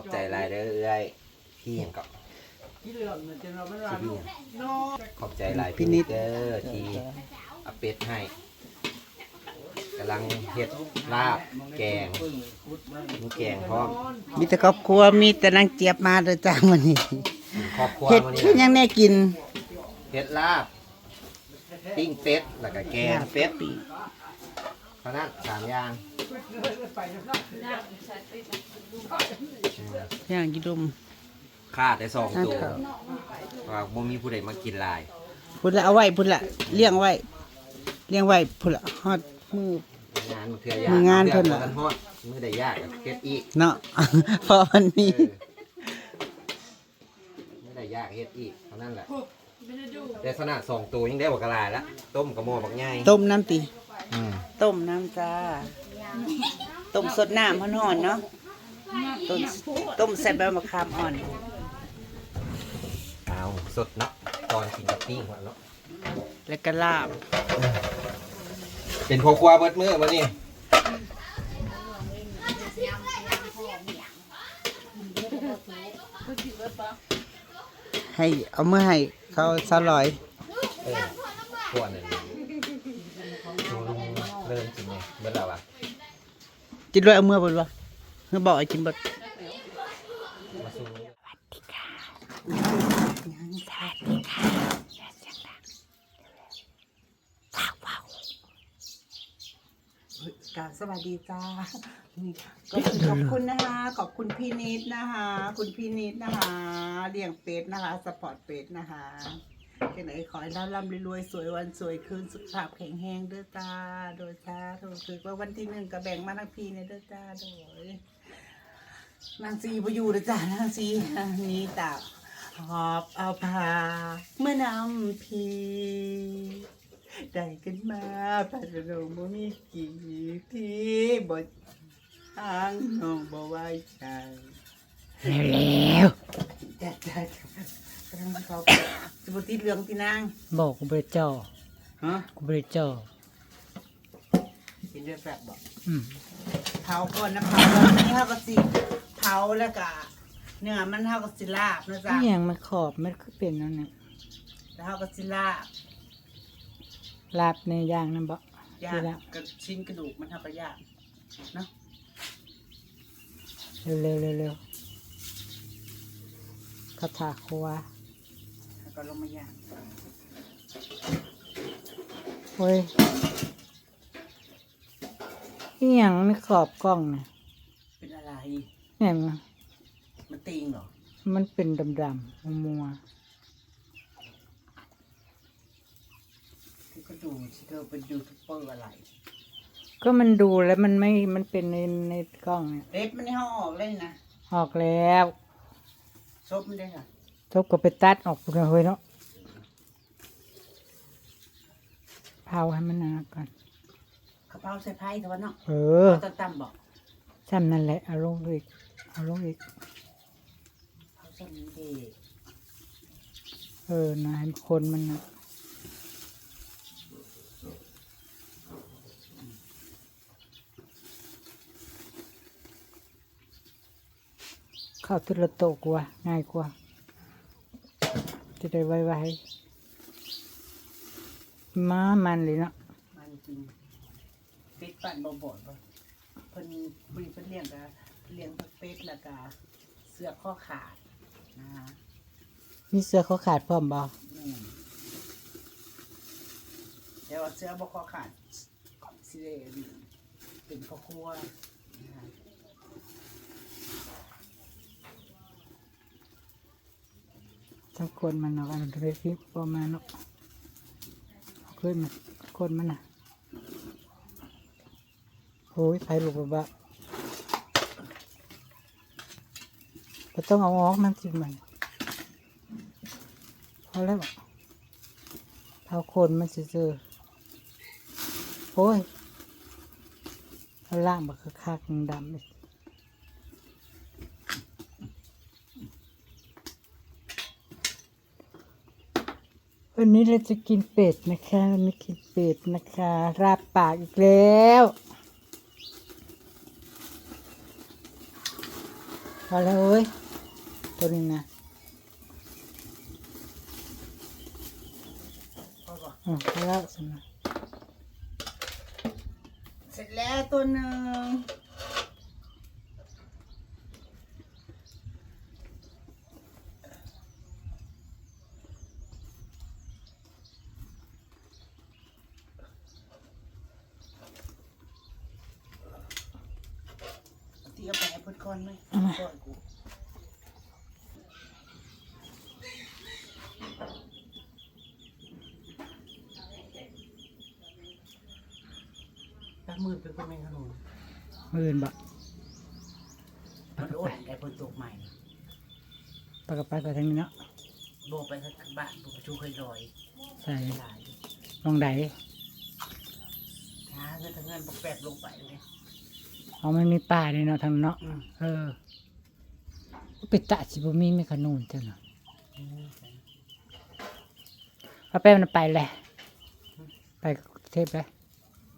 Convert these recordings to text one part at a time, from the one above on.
ขอบใจหลายเด้อเอ้ยพี่หยังกับที่เหลืองเนี่ยจะเราไม่รันนอขอบใจหลายพี่นิดเด้อที่เอาเป็ดให้กำลังเฮ็ดลาบแกงมีแกงพร้อมมีแต่ครอบครัวมีแต่นางเจี๊ยบมาเด้อจ้ามื้อนี้ครอบครัวเฮ็ดมื้อเฮ็ดหนี้ยังแน่กิน เฮ็ดลาบปิ้งเป็ดแล้วก็แกงเป็ด เท่านั้นสามอย่างย่างกินดมขาดได้สองตัวครับเพราะว่าบ่มีผู้ใดมากินหลายพุ่นละเอาไว้พุ่นละเลี้ยงไว้เลี้ยงไว้พุ่นละฮอดมืองานมันเทื่อยากมีงานเพิ่นเทื่ล่ะอบ่ทันฮอดมื้อใดยากก็เฮ็ดอีกเนาะเพราะมันมีเออมื้อใดยากเฮ็ดอีกเท่านั้นแหละแต่ขนาดสองตัวยังได้บ่กะลายละต้มกับหม้อบักใหญ่ต้มน้ำติ อืมต้มน้ำจ้า ต้มสดน้ำฮ้อนๆเนาะ ต้มต้มใส่ใบมะขามอ่อน เอาสดเนาะตอนกินกับปิ้งหัวเนาะแล้วก็ลาบ เป็นพ่อครัวเบิดมื้อมื้อนี้ให้เอามือให้เขาสลอยเออพวกนั้น กินด้วยเอามือบ่วะเมื่อบอกให้กินบ่มาสู้กราบสวัสดีจ้าก็ขอบคุณนะคะ ขอบคุณพี่นิดนะคะ คุณพี่นิดนะคะ เลี้ยงเป็ดนะคะ สปอร์ตเป็ดนะคะ แค่ไหนขอให้ร่ำร่ำรวยๆสวยวันสวยคืนสุขภาพแข็งแรงเด้อจ้า โดยจ้าโดยคือว่าวันที่หนึ่งก็แบ่งมาทั้งพี่ในเด้อจ้าโดยนางซีพอยู่เด้อจ้านางซีนี้ตาหอบเอาพาเมื่อนำพีได้กันมาพระโรงบ่มีกี่ที่บ่ทางน้องบ่ไว้ใจแล้วจ้าจ้า จ้ากำลังเขาจะบ่ติดเรื่องที่นางบอกกูบริจ่อฮะกูบริจ่อกินเรื่องแบบบ่อืมเผาก่อนนะเผาแล้วนี่เฮาก็สิเผาแล้วก็เนื้อมันเฮาก็สิลาบนะจ๊ะนี่อย่างมันขอบมันคือเป็นนั่นน่ะแล้วเฮาก็สิลาบลาบในย่างนั่นบ่ย่าดีงแล้วกับชิ้นกระดูกมันเฮาก็ย่างเนาะเร็วเร็วเร็วเร็วคาถาครัวแล้ว ก็ลงมาย่างโอ้ยนี่อย่างในขอบกล้องน่ะเป็นอะไรเนี่ยมันมันติงเหรอ มันเป็นดำดำมัวมัวที่ก็ดูสิเธอเป็นยูทูบเบอร์อะไรๆก็มันดูแล้วมันไม่ มันเป็นในในกล้องเนี่ยเล็บมันให้เขาออกเลยนะ ออกแล้ว ซบมันได้ค่ะ ทบก็ไปตัดออกไปเลยเนาะเผาให้มันนะก่อนกระเพราใส่ไพ่ตะวันเนาะเออเอาตะตั้มบอกซ้ำนั่นแหละเอาลงอีกเอาลงอีก เอาใส่นี้ดีเออนะให้คนมันนะเข้าทุละโตกว่าง่ายกว่า จะได้ไวๆมามันเลยเนาะมันจริงเป็ดปั่นบ่บ่นบ่เพิ่นบริเพิ่นเลี้ยงกะเลี้ยงเป็ดแล้วก็เสือกข้อขาดนะฮะมีเสื้อเขาขาดพร้อมบ่นี่แต่ว่าเสือบ่ข้อขาดสิได้เป็นข้อครัวนะฮะ ทั้งคนมันเนาะอันเรฟิประมาณเนาะเอาขึ้นมาคนมันน่ะโอ้ยไฟลุกบะก็ต้องเอาออกมันสิมันพอแล้วเท้าคนมันสิเจอโอ้ยล่างบักคักดำเลย วันนี้เราจะกินเป็ดนะคะวันนี้กินเป็ดนะคะ ราบปากอีกแล้วพอแล้วเอ้ยตัวนี้นะพอบอกอืมพอแล้วสนะเสร็จแล้วตัวหนึ่งตีเอาไปให้เพุทก่อนไหมก่อนกูตั้งมือเป็นคนแมงขนุนมื่อื่นบ่มันอดไอ้คนตกใหม่ไปกับไปกับทางนี้เนาะโบไปสักบ้านผมชูเคยลอยใส่หลายลองไดหาเงินทำเงินปกแปดลงไปเลย เอามันมีป่าเลยเนาะทางเนาะอืมเออไปตะสิบ่มีไม่ขนุนเจ้าเนาะเอาแป้มันไปแหละ ไปกับเทพเลย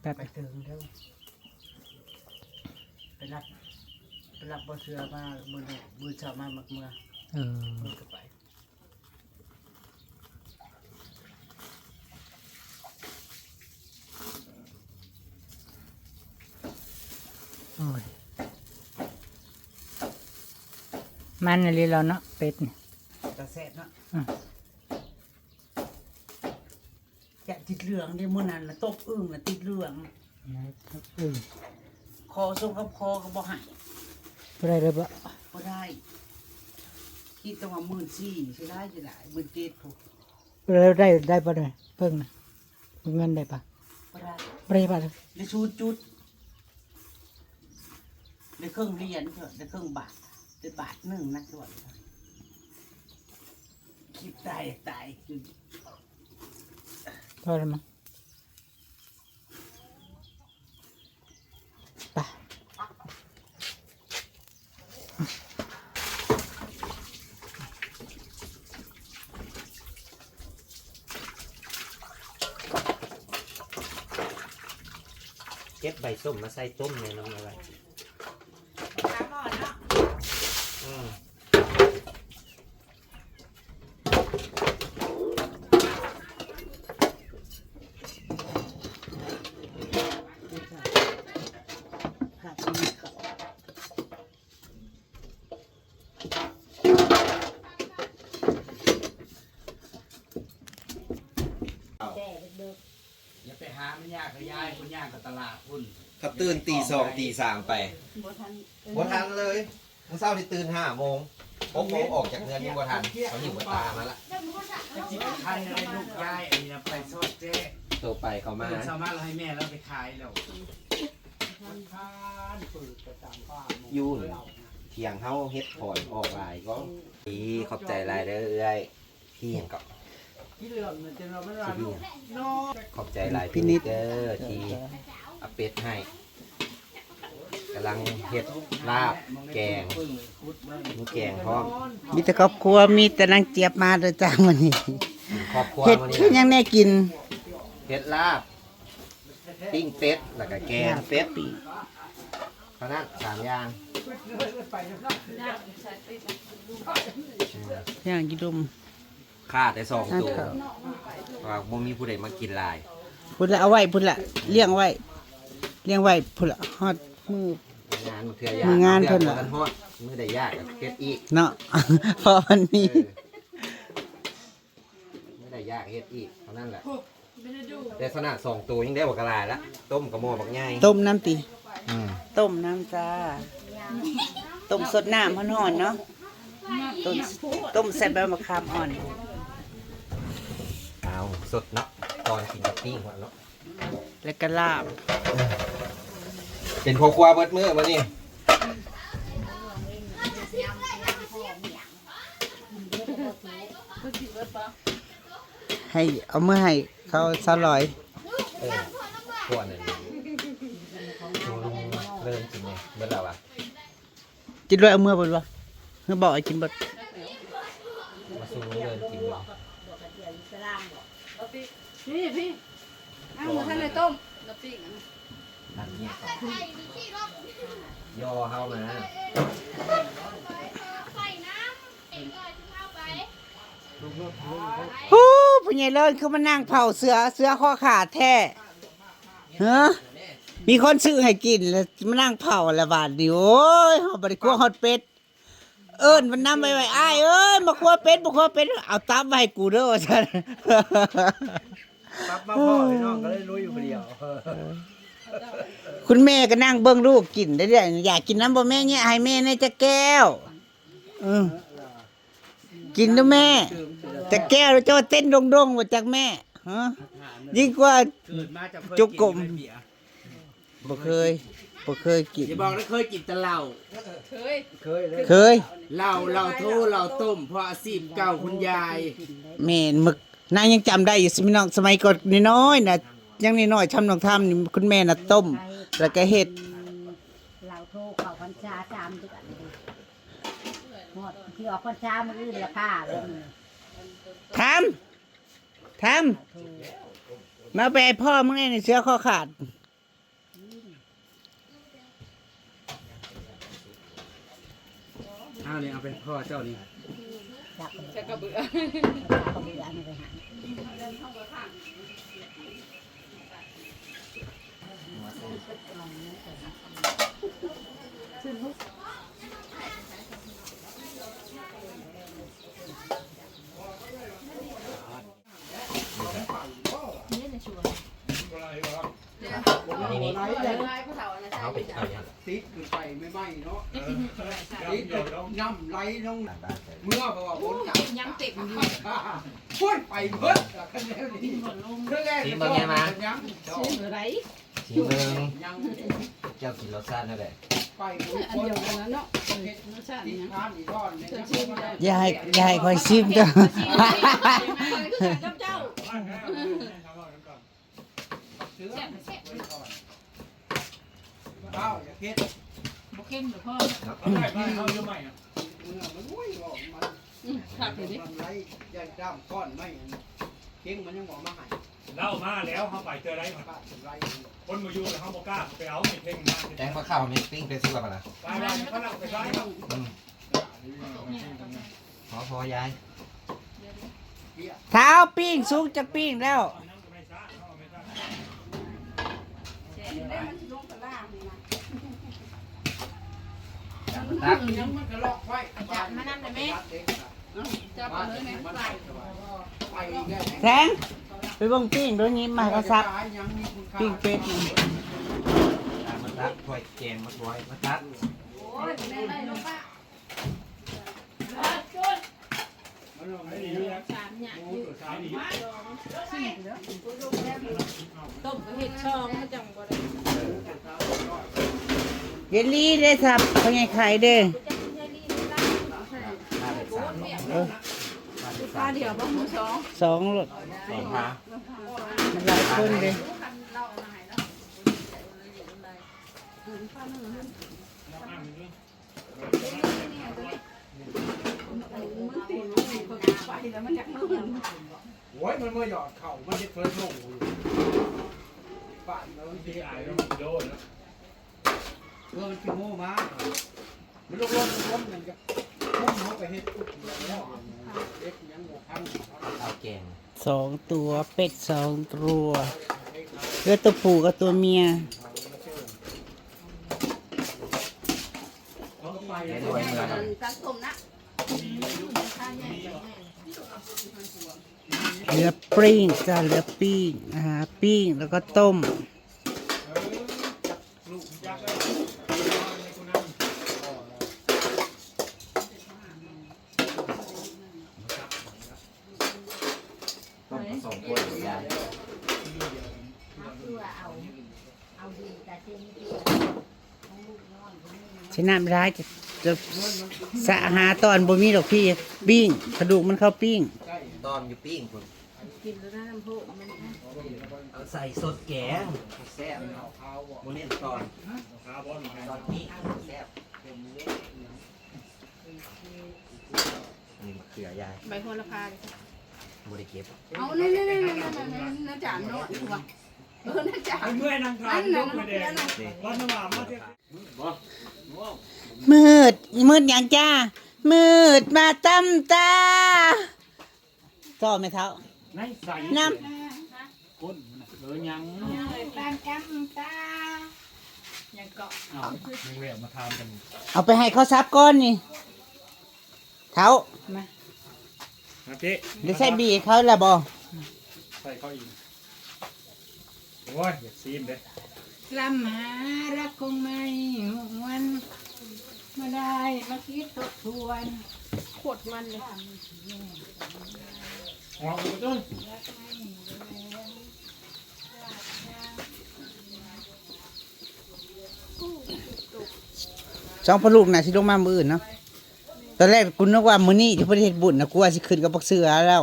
แป๊บไปถึงเท่าไปรับไปรับบอเสือมามือเนี่ยมือชาวมามักเมื่อเออมือก็ไป โอ้ย มันอะไรเราเนาะเป็ดนี่กระแสเนาะอืมจะติดเหลืองได้มื่อนั้นนะตกอึ้งนะติดเหลืองนะครับอือคอส่งกับคอก็บ่ใหายบ่ได้เลยบ่ก็ได้คิดต้องว่าหมื่นสี่ใช่ได้จะได้หมื่นเจ็ดผูกบ่ได้ได้ได้บ่ได้เพิ่งนะเงินได้ปะก็ได้บ่ได้ปะ ได้ชูจุด ได้เครื่องเหรียญเถอะได้เครื่องบาทได้บาทหนึ่งนะส่วนคิดตายตายจุดพอแล้วมั้งไปเก็บใบส้มมาใส่ต้มในน้ำอะไร ตามหมอนเนาะ อืม ผักมีกับ อย่าไปหามันยากก็ยายคนยากกับตลาดคุณ เขา ตื่นตีสองตีสามไปบ่ทันบ่ทันเลยมึงเศร้าที่ตื่นห้าโมงหกโมงออกจากเงินยังบ่ทันเขาหิวตามาละจะจิบทันอะไรลูกยายอันนี้นะไปซอดเจ๊โทรไปเขามามาสามารถเราให้แม่เราไปขายแล้วมันทานปืนประจำบ้านยุ่นเที่ยงเฮาเฮ็ดถอนออกลายก็ดีขอบใจหลายเด้อเอ้ยพี่ยังก็ที่เหลือมันจะเราไม่รันน้องขอบใจหลายพี่นิดเด้อที่เอาเป็ดให้ กำลังเฮ็ดลาบแกงมีแกงพร้อมมีแต่ครอบครัวมีแต่นางเจี๊ยบมาเด้อจ้ามื้อนี้ครอบครัวเฮ็ดมื้อคือนี้ยังแน่กินเฮ็ดลาบปิ้งเป็ดแล้วก็แกงเป็ดเท่านั้นสามอย่างย่างกิดมค่าแต่สองตัวครับว่าบ่มีผู้ใดมากินหลาย พุ่นละเอาไว้พุ่นละเลี้ยงไว้เลี้ยงไว้พุ่นละฮอด มือ งานมันเทื่อยากมีงานเพิ่นเหน่ะกันฮอดมื้อใดยากก็เฮ็ดอีกเนาะพอวันเอนี้อมื้อใดยากเฮ็ดอีกเท่านั้นแหละแต่ขนาดสองตัวยังได้บ่กระลายละต้มกระหม้อบักใหญ่ต้มน้ำตีอืมต้มน้ำจ้า ต้มสดน้ำมันห่อนๆเนาะ ต้มต้มใส่ใบมะขามอ่อน เอาสดเนาะตอนกินกับปิ้งหัวเนาะแล้วก็ลาบ เป็นพ่อครัวเบิดมื้อมื้อนี้ให้เอามือให้เขาสลอยเออพวกนั้นเริ่มกินเนี่ยเบิดแล้วอะกินด้วยเอามือบนวะเพื่อบอกให้กินบดมาสู้เริ่มกินอยู่พี่พี่อ้าวหมูทะเลต้มแล้วปิ้งอันนั้นอ ตัดเนี่ยก่อนย่อเข้ามาฮู้ผู้ใหญ่เลิศคือมานั่งเผาเสือเสือข้อขาดแท้เฮ้อมีคนซื้อให้กินแล้วมานั่งเผาละบาดนี้โอ้ยเฮาบ่ได้กลัวฮอดเป็ด เอิ้นมันนำไปไว้อ้ายเอ้ยมาครัวเป็ดบ่ครัวเป็ดเอาตับมาให้กูเด้อว่าซั่นปั๊บมาพ่อพี่น้องก็เลยรู้อยู่คนเดียว คุณแม่ก็นั่งเบิ่งลูกกินได้เรื่อยๆอยากกินน้ำบ่แม่เนี่ยให้แม่ในจะแก้วเออกินเด้อแม่แต่แก้วแล้วเจ้าเต้นดงๆว่าจากแม่ฮะยิ่งกว่าเกิดมาจากเคยจุกกลมนเบียร์บ่เคยบ่เคยกินอย่าบอกนะเคยกินแต่เหล้าเคยเลยเคยเหล้าเหล้าโทเหล้าต้มเพราะอาชีพเก่าคุณยายแม่นมึกนางยังจำได้อยู่สิพี่น้องสมัยก่อนน้อยๆน่ะ ยังน้อยๆทำน้องทำนี่คุณแม่น่ะต้ม แล้วก็เฮ็ดเราโทรเข้าพรรษาสามเดือนเลยหมดที่ออกพรรษามันอื่นละผ้าเลยนี่ทำทำมาไปให้พ่อมึงไงในเสื้อข้อขาด เอาเลยเอาไปพ่อเจ้านี่จักกระเบือจักกระเบือนี่ไปหา นี่นี่เอาไปเอาอย่างติดขึ้นไปไม่ไหม้เนาะติดย่ำไหลลงตัดได้เลยเมื่อเพราะว่าบนจับยังติดอยู่พุ่นไปเบิดกันแล้วนี่เรื่องแรกยัง ชิมเบิ่งยังเจ้ากินรสชาตินั่นแหละไปบุญคนนั้นเดทานอีกก้อนเนี่ยอย่าให้ยาให้คอยชิมเด้อเสือข้าวอย่าเค็ดได้ไปเอายอะใหม่อะเมื่อมันอุ้อกมันมันไรยันด้ามก้อ เก่งมันยังบอกมาให้เล่ามาแล้วเขาไปเจออะไรมาป้าถึงไรคนมาอยู่แล้วเขาบอกกล้าไปเอาไม่เพ่งมาแตงปลาข้าวนี่ปิ้งไปซื้อมาละไปไปเขาเล่าไปได้อืมพอพอยายเท้าปิ้งสุกจะปิ้งแล้ว ตักยังมันก็ลอกไว้จับมานั่นเลยแม่จับมาเลยแม่ไปแก่ แสงไปเบิ่งปิ้งเดี๋ยวนี้มาก็ซับยังมีคุณค่าปิ้งเป็ดนี่ตักมาตักถ้วยแกงมาถ้วยมาตักไม่ดีเลยสามอย่างสามดีเยลลี่ได้สับเขาไงขายเด้อ ห้าเป็นสามเออห้าเป็นสามเดียวสองรถสองพามันหลายคนเลยโอ้ยมันเมื่อหยอดเข่ามันจะเคยลงอยู่ป่านแล้วที่อายต้องโดนแล้วเมื่อมันขี้โม่มามันลงลงลงมันจะพุ่งเขาไปเฮ็ดปุ๊บแล้วเด็กยังหมดทั้ง เอาแกงสองตัวเป็ดสองตัวเลือตัวผู้กับตัวเมียเขาก็ไปเล่นด้วยเมืองครับเหลือปิ้งจ้าเหลือปิ้งนะฮะปิ้งแล้วก็ต้ม ลูกยักษ์เลยคนนั้น ต้มผสมกล้วยยาย เอาเพื่อเอา เอาดีแต่เส้นที่ ใช้น้ำร้ายจะจะสะหาตอนบ่มีดอกพี่ปิ้งกระดูกมันเข้าปิ้ง ตอนอยู่ปิ้งคุณกินแล้วน้ำพุมันเอาใส่สดแกงแซ่บโมเน้นตอนขาบอลมาตอนนี้แซ่บนี่มะเขือยายใบโหระพาเลยบริเก็บเอานี่นี่นี่นี่นี่นี่จานโน้ตดีกว่าไอ้เมื่อยนางทานยกมาแดงวันนว่ามาเถอะ มืดมืดหยังจ้า มืดมาตำตาต่อไหมเท้าในใส่น้ก้นเออยังตามกำตายังเกาะเอามีแหววมาทำกันำเอาไปให้เขาซับก้อนนี่เท้านะเจ๊เดี๋ยวใส่บีให้เขาละบอใส่เข้าอีกโอ้ยอยากซีมเด้ ลำหารักคงไม่หวนมาได้มาคิดทบทวนออกไปต้นสองพอลูกน่ะสิลงมามืออื่นเนาะตอนแรกกูนึกว่ามื้อนี้ที่ประเทศบุญนะกูว่าสิขึ้นกับปักเสือแล้ว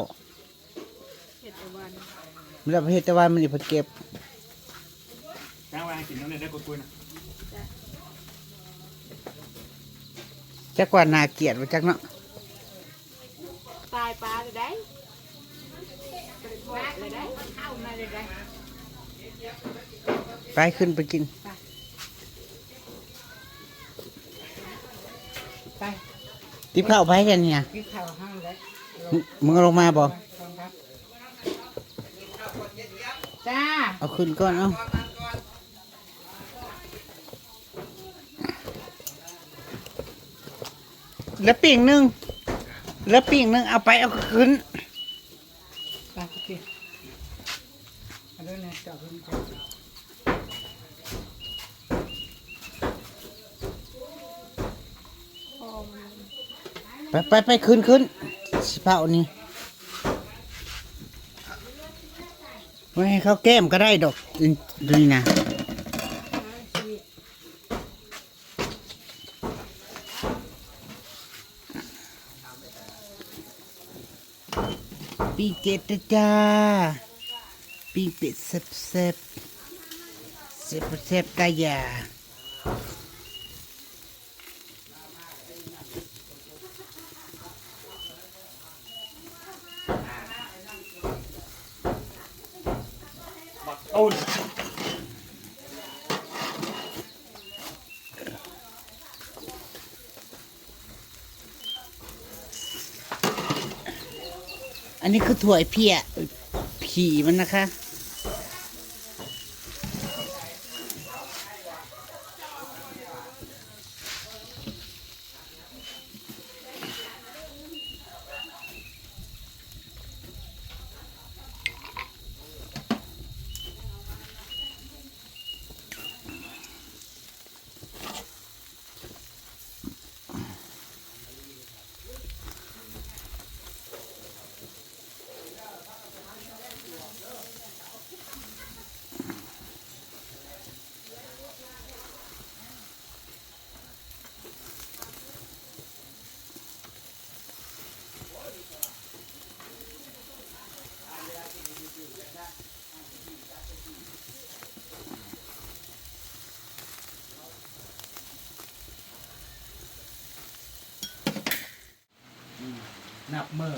ไม่ได้ประเทศตะวันมันนี่เพิ่นเก็บ กลางวันกินน้ำเนี่ยได้กุยๆนะจักว่านาเกลียดว่าจักเนาะตายปลาเลยได้เลยได้เข้ามาเลยได้ไปขึ้นไปกิน ไปติบข้าวไปกันเนี่ยกินข้าวห้างเลยมึงมึงเอาลงมาบ่จ้า เอาขึ้นก่อนเอา แล้วปิ่งหนึงแล้วปิ่งหนึงเอาไปเอาขึ้นไปโอเคเอาด้วยนะจับขึ้นก่อนไปไปไปขึ้นขึ้นสิเผานี่ไว้ให้เขาแก้มก็ได้ดอกนี่นะ ปีเกตนะจ้าปีเป็ดเซบเซบเซบเซบกายา บักต้น อันนี้คือ ถั่วไอ้เพียผีมันนะคะ นับมือ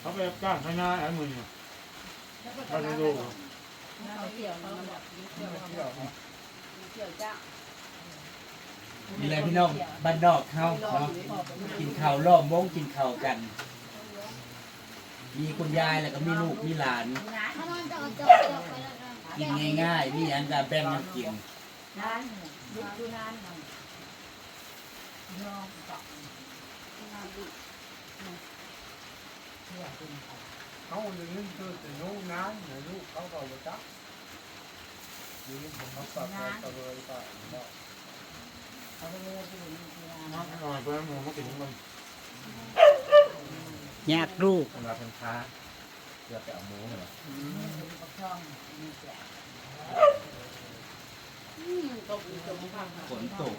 เขาไปก้านพญาไอ้มือเนี่ยเขาจะดูนี่แหละพี่น้องบ้านนอกเขาเนาะกินข้าวล้อมวงกินข้าวกัน มีคุณยายแล้วก็มีลูกมีหลาน กินง่ายๆมีอันจะแบ่งกันกินร้าน ยุดอยู่นานหน่อยยอมกับเขาอย่างนี้คือแต่นู้นน้ำนะลูกเขาก็บ่จักนี่ผมมาตัดตะเลยก็เขาก็เลยไปอยู่ที่ร้านน้องหน่อยเพื่อนผมมากินมันยากลูกเวลาเป็นค้าเพื่อไปเอาหมูเหรอกับช่องมีแจกฝนตก